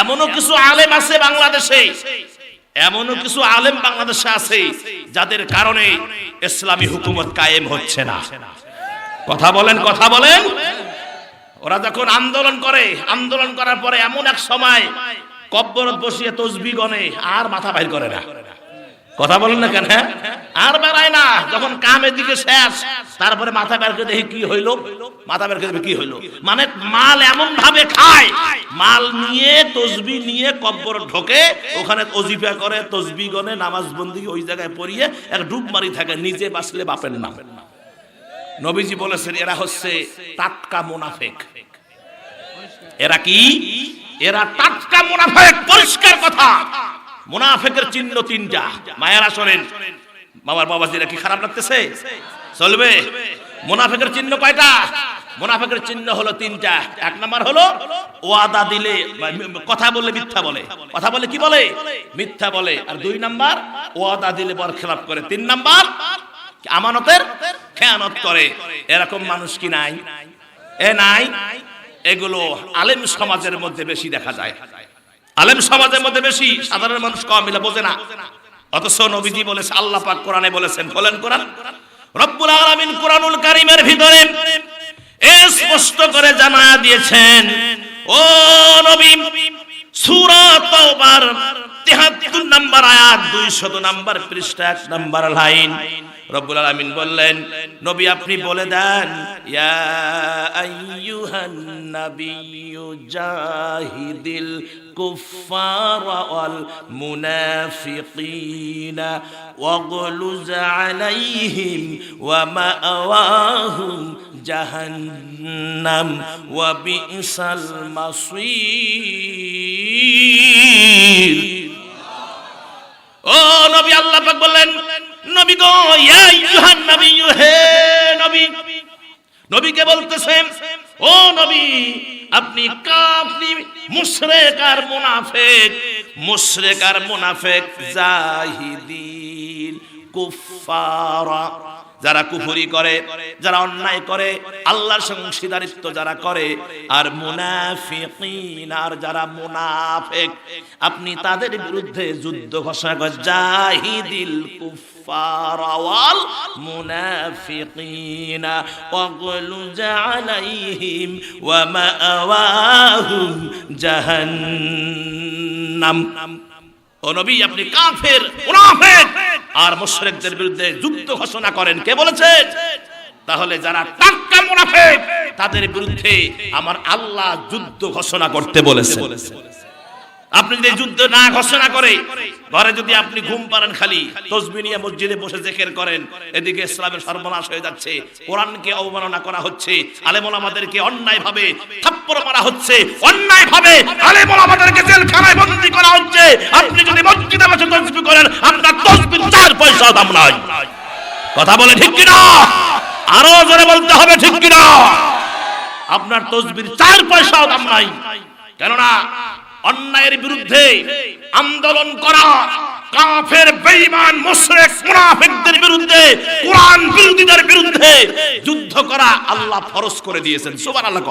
এমনও কিছু আলেম আছে বাংলাদেশে, এমনও কিছু আলেম বাংলাদেশে আছে যাদের কারণে ইসলামী হুকুমত কায়েম হচ্ছে না। কথা বলেন কথা বলেন। ওরা যখন আন্দোলন করে, আন্দোলন করার পরে এমন এক সময় কব্বরত বসিয়ে তসবি গনে, আর মাথা বাইর করে না। কথা বলেন না কেন হ্যাঁ? আর বেড়ায় না, যখন কামের দিকে শেষ, তারপরে মাথা বের করে দেখি কি হইল? মাথা বের করে কি হইল? মানে মাল এমন ভাবে খায় মাল নিয়ে, তসবি নিয়ে কব্বর ঢোকে, ওখানে অজিফা করে, তসবি গনে, নামাজ বন্দি ওই জায়গায় পড়িয়ে এক ডুব মারি থাকে, নিজে বাঁচলে বাপের নাম। নবীজি বলেছেন, এরা হচ্ছে টাটকা মুনাফেক। এরা কি? এরা টাটকা মুনাফেক, পরিষ্কার কথা। মুনাফেকের চিহ্ন তিনটা। মায়েরা শোনেন বাবার বাবাজিরা কি খারাপ লাগতেছে? চলবে। মুনাফেকের চিহ্ন কয়টা? মুনাফেকের চিহ্ন হলো তিনটা। এক নাম্বার হলো ওয়াদা দিলে, কথা বলে মিথ্যা বলে। কথা বলে কি বলে? মিথ্যা বলে। আর দুই নাম্বার, ওয়াদা দিলে বর খেলাপ করে। তিন নাম্বার, আমানতের খেয়ানত করে। এরকম মানুষ কি নাই? এ নাই? এগুলো আলেম সমাজের মধ্যে বেশি দেখা যায়। আলেম সমাজের মধ্যে বেশি, সাধারণ মানুষ কম মিলে বোঝে না। অথচ নবীজি বলেছে, আল্লাহ পাক কোরআনে বলেছেন, বলেন কোরআন। রব্বুল আলামিন কোরআনুল কারীমের ভিতরে স্পষ্ট করে জানা দিয়েছেন। ও নবী, সূরা তাওবার 73 নাম্বার আয়াত 200 নাম্বার পৃষ্ঠা 1 নাম্বার লাইন। রব্বুল আলামিন বললেন, নবী আপনি বলে দেন, ইয়া আইয়ুহান নাবিয়্যু জাহিদিল কুফার ওয়াল মুনাফিকিনা ওয়াগলুজ আলাইহিম ওয়া মাআওয়াহুম জাহান্নাম ওয়া বিসাল মাসির। ও নবী, আল্লাহ পাক বললেন, নবী গো, ইয়া আইয়ুহান নাবিয়্যু হে নবী। নবীকে বলতেছেন, ও নবী, আপনি কাফরি, মুশরিক আর মুনাফিক, মুশরিক আর মুনাফিক জাহিদিন কুফারা যারা কুফুরি করে, যারা অন্যায় করে, আল্লাহর সঙ্গে অংশীদারিত্ব যারা করে, আর মুনাফিকিন, আর যারা মুনাফিক, আপনি তাদের বিরুদ্ধে যুদ্ধ ঘোষণা করেন, জাহিদিল কুফার ওয়াল মুনাফিকিন ওয়াগলুজ আলাইহিম ওয়া মাআওয়াহুম জাহান্নাম। ও নবী, আপনি কাফের, মুনাফিক। আর মুশরিকদের বিরুদ্ধে যুদ্ধ ঘোষণা করেন। কে বলেছেন? তাহলে যারা টাক্কা মুনাফিক, তাদের বিরুদ্ধে আমার আল্লাহ যুদ্ধ ঘোষণা করতে বলেছে। আপনি যদি যুদ্ধ না ঘোষণা করে, ঘরে যদি আপনি ঘুম পারেন খালি, তসবি নিয়ে মসজিদে বসে জেকের করেন, এদিকে ইসলামের সর্বনাশ হয়ে যাচ্ছে, কোরআনকে অবমাননা করা হচ্ছে, আলেমুল আমাদেরকে অন্যায় ভাবে থাপ্পড় মারা হচ্ছে অন্যায় ভাবে আলেমুল আমাদেরকে জেলখানায় করা হচ্ছে। আপনি যদি মসজিদে বসে তসবি করেন, আপনার তসবির চার পয়সা দাম নাই। কথা বলে ঠিক কিনা? আরও জোরে বলতে হবে ঠিক কিনা? আপনার তসবির চার পয়সাও দাম নাই। কেননা, অন্যায়ের বিরুদ্ধে আন্দোলন করা কাফের, বেঈমান, মুশরিক, মুনাফিকদের বিরুদ্ধে, কোরআন বিরোধীদের বিরুদ্ধে যুদ্ধ করা আল্লাহ ফরজ করে দিয়েছেন। সুবহানাল্লাহ